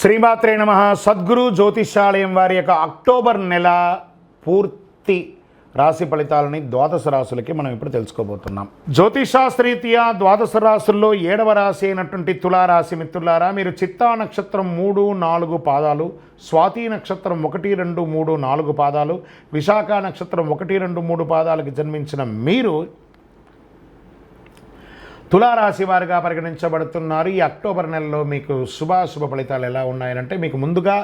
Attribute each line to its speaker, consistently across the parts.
Speaker 1: శ్రీమాత్రే నమ. సద్గురు జ్యోతిషాలయం వారి యొక్క అక్టోబర్ నెల పూర్తి రాశి ఫలితాలని ద్వాదశ రాశులకి మనం ఇప్పుడు తెలుసుకోబోతున్నాం. జ్యోతిషాస్త్రీత్యా ద్వాదశ రాశుల్లో ఏడవ రాశి అయినటువంటి తులారాశి మిత్రులారా మీరు చిత్తా నక్షత్రం మూడు నాలుగు పాదాలు స్వాతి నక్షత్రం ఒకటి రెండు మూడు నాలుగు పాదాలు విశాఖ నక్షత్రం ఒకటి రెండు మూడు పాదాలకు జన్మించిన మీరు తులారాశి వారిగా పరిగణించబడుతున్నారు. ఈ అక్టోబర్ నెలలో మీకు శుభాశుభ ఫలితాలు ఎలా ఉన్నాయంటే మీకు ముందుగా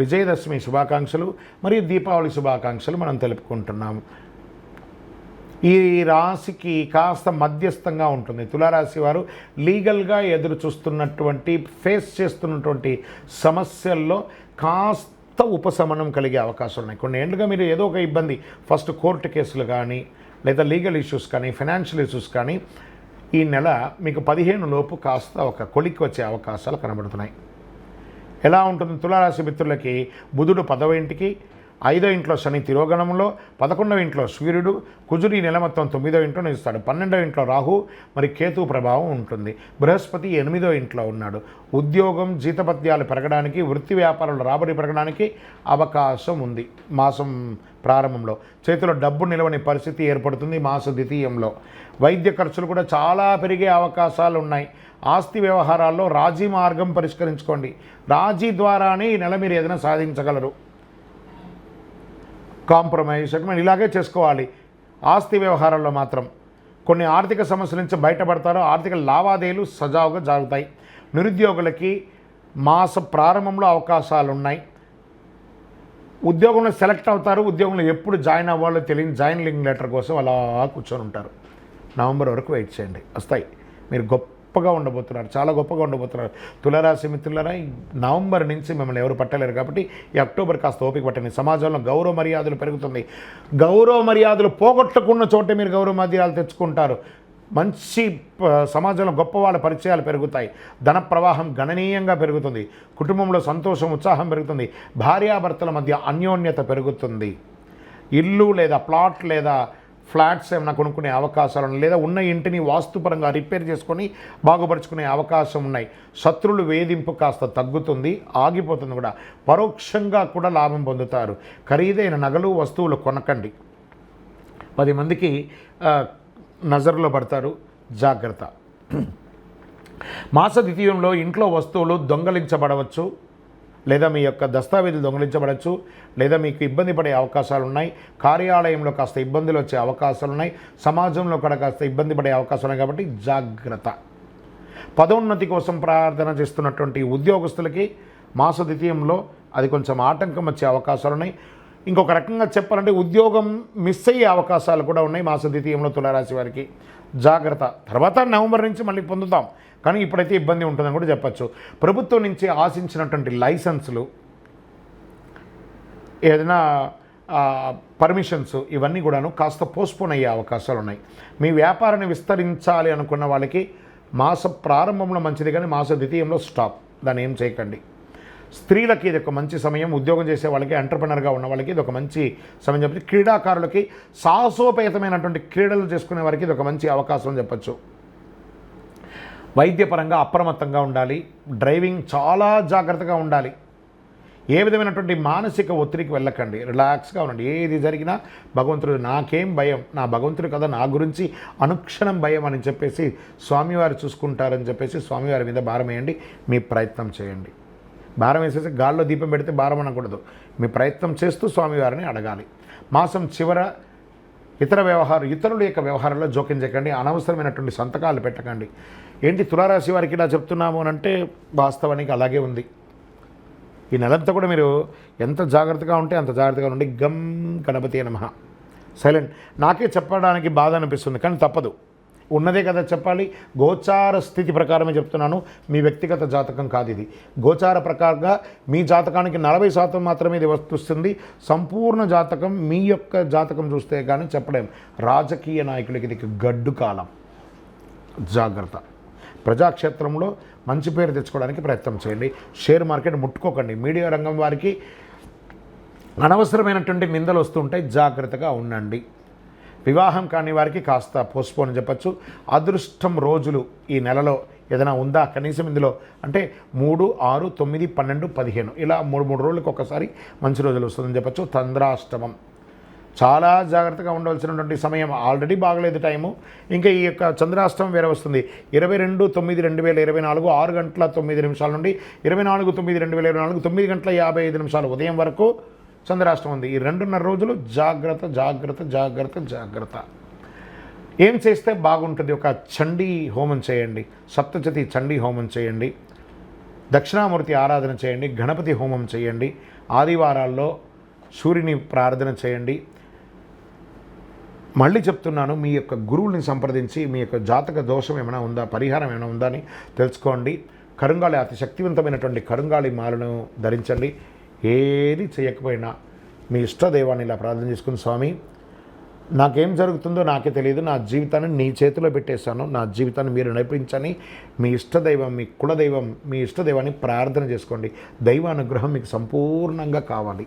Speaker 1: విజయదశమి శుభాకాంక్షలు మరియు దీపావళి శుభాకాంక్షలు మనం తెలుపుకుంటున్నాము ఈ రాశికి కాస్త మధ్యస్థంగా ఉంటుంది. తులారాశి వారు లీగల్గా ఎదురు చూస్తున్నటువంటి ఫేస్ చేస్తున్నటువంటి సమస్యల్లో కాస్త ఉపశమనం కలిగే అవకాశాలు ఉన్నాయి. కొన్ని ఏళ్ళుగా మీరు ఏదో ఒక ఇబ్బంది ఫస్ట్ కోర్టు కేసులు కానీ లేదా లీగల్ ఇష్యూస్ కానీ ఫైనాన్షియల్ ఇష్యూస్ కానీ ఈ నెల మీకు పదిహేను లోపు కాస్త ఒక కొలిక్కి వచ్చే అవకాశాలు కనబడుతున్నాయి. ఎలా ఉంటుంది? తులారాశి మిత్రులకి బుధుడు పదవ ఇంటికి ఐదో ఇంట్లో శని తిరోగణంలో పదకొండవ ఇంట్లో సూర్యుడు కుజుడు ఈ నెల మొత్తం తొమ్మిదో ఇంట్లో నిలుస్తాడు. పన్నెండవ ఇంట్లో రాహు మరి కేతు ప్రభావం ఉంటుంది. బృహస్పతి ఎనిమిదో ఇంట్లో ఉన్నాడు. ఉద్యోగం జీతపత్యాలు పెరగడానికి వృత్తి వ్యాపారాలు రాబడి పెరగడానికి అవకాశం ఉంది. మాసం ప్రారంభంలో చేతిలో డబ్బు నిలవని పరిస్థితి ఏర్పడుతుంది మాస ద్వితీయంలో. వైద్య ఖర్చులు కూడా చాలా పెరిగే అవకాశాలు ఉన్నాయి. ఆస్తి వ్యవహారాల్లో రాజీ మార్గం పరిష్కరించుకోండి. రాజీ ద్వారానే ఈ నెల మీరు ఏదైనా సాధించగలరు. కాంప్రమైజ్. సెటిల్మెంట్ ఇలాగే చేసుకోవాలి. ఆస్తి వ్యవహారాల్లో మాత్రం. కొన్ని ఆర్థిక సమస్యల నుంచి బయటపడతారు ఆర్థిక లావాదేవీలు సజావుగా జరుగుతాయి. నిరుద్యోగులకి మాస ప్రారంభంలో అవకాశాలు ఉన్నాయి ఉద్యోగంలో సెలెక్ట్ అవుతారు. ఉద్యోగంలో ఎప్పుడు జాయిన్ అవ్వాలో తెలియని జాయినింగ్ లెటర్ కోసం అలా కూర్చొని ఉంటారు. నవంబర్ వరకు వెయిట్ చేయండి. వస్తాయి. మీరు గొప్ప గొప్పగా ఉండబోతున్నారు చాలా గొప్పగా ఉండబోతున్నారు. తులరాశి మిత్రులరా నవంబర్ నుంచి మిమ్మల్ని ఎవరు పట్టలేరు కాబట్టి ఈ అక్టోబర్ కాస్త ఓపిక పట్టండి. సమాజంలో గౌరవ మర్యాదలు పెరుగుతుంది. గౌరవ మర్యాదలు పోగొట్టుకున్న చోటే మీరు గౌరవ మర్యాదలు తెచ్చుకుంటారు. మంచి సమాజంలో గొప్ప వాళ్ళ పరిచయాలు పెరుగుతాయి. ధన ప్రవాహం గణనీయంగా పెరుగుతుంది. కుటుంబంలో సంతోషం ఉత్సాహం పెరుగుతుంది. భార్యాభర్తల మధ్య అన్యోన్యత పెరుగుతుంది. ఇల్లు లేదా ప్లాట్ లేదా ఫ్లాట్స్ ఏమైనా కొనుక్కునే అవకాశాలు లేదా ఉన్న ఇంటిని వాస్తుపరంగా రిపేర్ చేసుకొని బాగుపరుచుకునే అవకాశం ఉన్నాయి. శత్రులు వేధింపు కాస్త తగ్గుతుంది ఆగిపోతుంది కూడా. పరోక్షంగా కూడా లాభం పొందుతారు. ఖరీదైన నగలు వస్తువులు కొనకండి. పది మందికి నజరులో నజర్లో పడతారు. జాగ్రత్త. మాస ద్వితీయంలో ఇంట్లో వస్తువులు దొంగలించబడవచ్చు. లేదా మీ యొక్క దస్తావేజులు దొంగిలించబడచ్చు లేదా మీకు ఇబ్బంది పడే అవకాశాలు ఉన్నాయి కార్యాలయంలో కాస్త ఇబ్బందులు వచ్చే అవకాశాలు ఉన్నాయి సమాజంలో కూడా కాస్త ఇబ్బంది పడే అవకాశాలు ఉన్నాయి కాబట్టి జాగ్రత్త. పదోన్నతి కోసం ప్రార్థన చేస్తున్నటువంటి ఉద్యోగస్తులకి మాస ద్వితీయంలో అది కొంచెం ఆటంకం వచ్చే అవకాశాలు ఉన్నాయి ఇంకొక రకంగా చెప్పాలంటే ఉద్యోగం మిస్ అయ్యే అవకాశాలు కూడా ఉన్నాయి మాస ద్వితీయంలో తులారాశి వారికి. జాగ్రత్త. తర్వాత నవంబర్ నుంచి మళ్ళీ పొందుతాం. కానీ ఇప్పుడైతే ఇబ్బంది ఉంటుందని కూడా చెప్పచ్చు. ప్రభుత్వం నుంచి ఆశించినటువంటి లైసెన్సులు ఏదైనా పర్మిషన్స్ ఇవన్నీ కూడాను కాస్త పోస్ట్పోన్ అయ్యే అవకాశాలు ఉన్నాయి. మీ వ్యాపారాన్ని విస్తరించాలి అనుకున్న వాళ్ళకి మాస ప్రారంభంలో మంచిది కానీ మాస ద్వితీయంలో స్టాప్. దాన్ని ఏం చేయకండి. స్త్రీలకి ఇది ఒక మంచి సమయం ఉద్యోగం చేసే వాళ్ళకి ఎంటర్ప్రినర్గా ఉన్న వాళ్ళకి ఇది ఒక మంచి సమయం చెప్పచ్చు క్రీడాకారులకి సాహసోపేతమైనటువంటి క్రీడలు చేసుకునే వారికి ఇది ఒక మంచి అవకాశం చెప్పచ్చు. వైద్యపరంగా అప్రమత్తంగా ఉండాలి. డ్రైవింగ్ చాలా జాగ్రత్తగా ఉండాలి. ఏ విధమైనటువంటి మానసిక ఒత్తిడికి వెళ్ళకండి. రిలాక్స్గా ఉండండి. ఏది జరిగినా భగవంతుడు నాకేం భయం నా భగవంతుడు కదా నా గురించి అనుక్షణం భయం అని చెప్పేసి స్వామివారు చూసుకుంటారని చెప్పేసి స్వామివారి మీద భారం వేయండి. మీ ప్రయత్నం చేయండి. భారం వేసేసి గాల్లో దీపం పెడితే భారం అనకూడదు. మీ ప్రయత్నం చేస్తూ స్వామివారిని అడగాలి. మాసం చివర ఇతర వ్యవహారం ఇతరుల యొక్క వ్యవహారంలో జోక్యం చేయకండి అనవసరమైనటువంటి సంతకాలు పెట్టకండి. ఏంటి తులారాశి వారికి ఇలా చెప్తున్నాము అని అంటే వాస్తవానికి అలాగే ఉంది. ఈ నెలంతా కూడా మీరు ఎంత జాగ్రత్తగా ఉంటే అంత జాగ్రత్తగా ఉండి గమ్ గణపతి నమ. సైలెంట్. నాకే చెప్పడానికి బాధ అనిపిస్తుంది కానీ తప్పదు. ఉన్నదే కదా చెప్పాలి. గోచార స్థితి ప్రకారమే చెప్తున్నాను. మీ వ్యక్తిగత జాతకం కాదు ఇది. గోచార ప్రకారంగా మీ జాతకానికి నలభై శాతం మాత్రమే ఇది వస్తుంది సంపూర్ణ జాతకం మీ యొక్క జాతకం చూస్తే కానీ చెప్పలేం. రాజకీయ నాయకులకి ఇది గడ్డు కాలం. జాగ్రత్త. ప్రజాక్షేత్రంలో మంచి పేరు తెచ్చుకోవడానికి ప్రయత్నం చేయండి. Share market ముట్టుకోకండి. మీడియా రంగం వారికి అనవసరమైనటువంటి నిందలు వస్తుంటాయి జాగ్రత్తగా ఉండండి. వివాహం కాని వారికి కాస్త పోస్ట్పోన్ చెప్పచ్చు. అదృష్టం రోజులు ఈ నెలలో ఏదైనా ఉందా? కనీసం ఇందులో అంటే మూడు ఆరు తొమ్మిది పన్నెండు పదిహేను. ఇలా మూడు మూడు రోజులకు ఒకసారి మంచి రోజులు వస్తుందని చెప్పచ్చు. తంద్రాష్టమం. చాలా జాగ్రత్తగా ఉండవలసినటువంటి సమయం. ఆల్రెడీ బాగలేదు టైము. ఇంకా ఈ యొక్క చంద్రాష్టమం వేరే వస్తుంది. ఇరవై రెండు తొమ్మిది రెండు వేల ఇరవై నాలుగు ఆరు గంటల తొమ్మిది నిమిషాల నుండి ఇరవై నాలుగు తొమ్మిది రెండు వేల ఇరవై నాలుగు తొమ్మిది గంటల యాభై ఐదు నిమిషాలు ఉదయం వరకు చంద్రాష్టమం ఉంది. ఈ రెండున్నర రోజులు జాగ్రత్త జాగ్రత్త జాగ్రత్త జాగ్రత్త. ఏం చేస్తే బాగుంటుంది? ఒక చండీ హోమం చేయండి. సప్తచతి చండీ హోమం చేయండి. దక్షిణామూర్తి ఆరాధన చేయండి. గణపతి హోమం చేయండి. ఆదివారాల్లో సూర్యుని ప్రార్థన చేయండి. మళ్ళీ చెప్తున్నాను మీ యొక్క గురువుని సంప్రదించి మీ యొక్క జాతక దోషం ఏమైనా ఉందా పరిహారం ఏమైనా ఉందా అని తెలుసుకోండి. కరుంగాళి అతి శక్తివంతమైనటువంటి కరుంగాళి మాలను ధరించండి. ఏది చేయకపోయినా మీ ఇష్టదేవాన్ని ఇలా ప్రార్థన చేసుకుని స్వామి. నాకేం జరుగుతుందో నాకే తెలియదు. నా జీవితాన్ని నీ చేతిలో పెట్టేశాను. నా జీవితాన్ని మీరు నడిపించని మీ ఇష్టదైవం మీ కులదైవం మీ ఇష్టదైవాన్ని ప్రార్థన చేసుకోండి. దైవానుగ్రహం మీకు సంపూర్ణంగా కావాలి.